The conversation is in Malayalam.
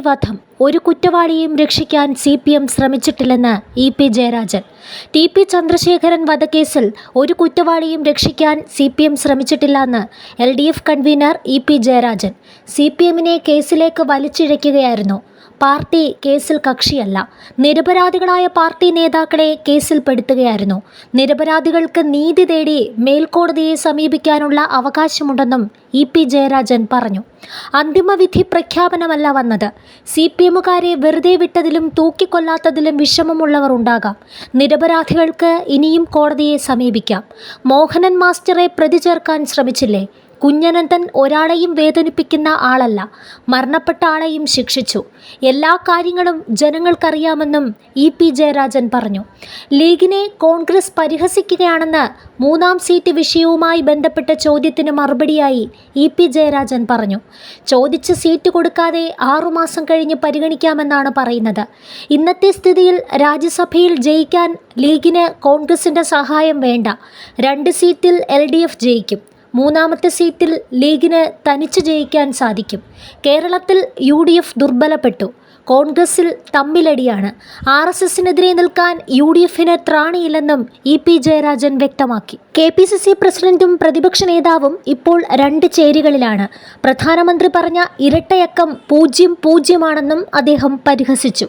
വധം ഒരു കുറ്റവാളിയെയും രക്ഷിക്കാൻ C P M ശ്രമിച്ചിട്ടില്ലെന്ന് E P Jayarajan. T P Chandrasekharan വധക്കേസിൽ ഒരു കുറ്റവാളിയും രക്ഷിക്കാൻ C P M ശ്രമിച്ചിട്ടില്ലെന്ന് L D F convenor E P Jayarajan. C P എമ്മിനെ കേസിലേക്ക് വലിച്ചിഴയ്ക്കുകയായിരുന്നു. പാർട്ടി കേസിൽ കക്ഷിയല്ല. നിരപരാധികളായ പാർട്ടി നേതാക്കളെ കേസിൽ പെടുത്തുകയായിരുന്നു. നിരപരാധികൾക്ക് നീതി തേടി മേൽക്കോടതിയെ സമീപിക്കാനുള്ള അവകാശമുണ്ടെന്നും ഇ പി ജയരാജൻ പറഞ്ഞു. അന്തിമവിധി പ്രഖ്യാപനമല്ല വന്നത്. സി പി എമ്മുകാരെ വെറുതെ വിട്ടതിലും തൂക്കിക്കൊല്ലാത്തതിലും വിഷമമുള്ളവർ ഉണ്ടാകാം. നിരപരാധികൾക്ക് ഇനിയും കോടതിയെ സമീപിക്കാം. മോഹനൻ മാസ്റ്ററെ പ്രതി ചേർക്കാൻ ശ്രമിച്ചില്ലേ? കുഞ്ഞനന്തൻ ഒരാളെയും വേദനിപ്പിക്കുന്ന ആളല്ല. മരണപ്പെട്ട ആളെയും ശിക്ഷിച്ചു. എല്ലാ കാര്യങ്ങളും ജനങ്ങൾക്കറിയാമെന്നും ഇ പി ജയരാജൻ പറഞ്ഞു. ലീഗിനെ കോൺഗ്രസ് പരിഹസിക്കുകയാണെന്ന് മൂന്നാം സീറ്റ് വിഷയവുമായി ബന്ധപ്പെട്ട ചോദ്യത്തിന് മറുപടിയായി ഇ പി ജയരാജൻ പറഞ്ഞു. ചോദിച്ച് സീറ്റ് കൊടുക്കാതെ ആറുമാസം കഴിഞ്ഞ് പരിഗണിക്കാമെന്നാണ് പറയുന്നത്. ഇന്നത്തെ സ്ഥിതിയിൽ രാജ്യസഭയിൽ ജയിക്കാൻ ലീഗിന് കോൺഗ്രസിന്റെ സഹായം വേണ്ട. രണ്ട് സീറ്റിൽ എൽ ജയിക്കും. മൂന്നാമത്തെ സീറ്റിൽ ലീഗിന് തനിച്ച് ജയിക്കാൻ സാധിക്കും. കേരളത്തിൽ യു ഡി എഫ് ദുർബലപ്പെട്ടു. കോൺഗ്രസിൽ തമ്മിലടിയാണ്. ആർ എസ് എസിനെതിരെ നിൽക്കാൻ യു ഡി എഫിന് ത്രാണിയില്ലെന്നും ഇ പി ജയരാജൻ വ്യക്തമാക്കി. കെ പി സി സി പ്രസിഡന്റും പ്രതിപക്ഷ നേതാവും ഇപ്പോൾ രണ്ട് ചേരികളിലാണ്. പ്രധാനമന്ത്രി പറഞ്ഞ ഇരട്ടയക്കം പൂജ്യം പൂജ്യമാണെന്നും അദ്ദേഹം പരിഹസിച്ചു.